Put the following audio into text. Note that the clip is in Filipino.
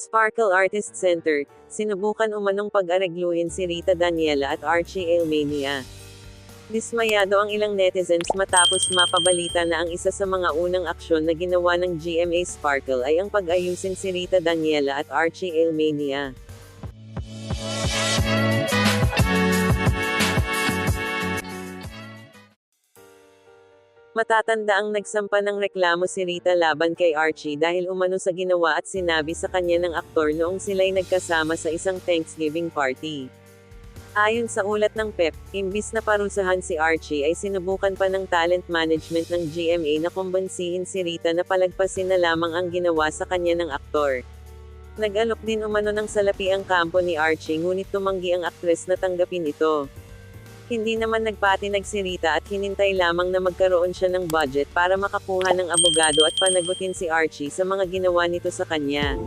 Sparkle Artist Center, sinubukan umanong pag-aregluhin si Rita Daniela at Archie Elmenia. Dismayado ang ilang netizens matapos mapabalita na ang isa sa mga unang aksyon na ginawa ng GMA Sparkle ay ang pag-ayusin si Rita Daniela at Archie Elmenia. Matatanda ang nagsampa ng reklamo si Rita laban kay Archie dahil umano sa ginawa at sinabi sa kanya ng aktor noong sila'y nagkasama sa isang Thanksgiving party. Ayon sa ulat ng PEP, imbis na parusahan si Archie ay sinubukan pa ng talent management ng GMA na kumbansihin si Rita na palagpasin na lamang ang ginawa sa kanya ng aktor. Nag-alok din umano ng salapi ang kampo ni Archie ngunit tumanggi ang aktres na tanggapin ito. Hindi naman nagpatinag si Rita at hinintay lamang na magkaroon siya ng budget para makakuha ng abogado at panagutin si Archie sa mga ginawa nito sa kanya.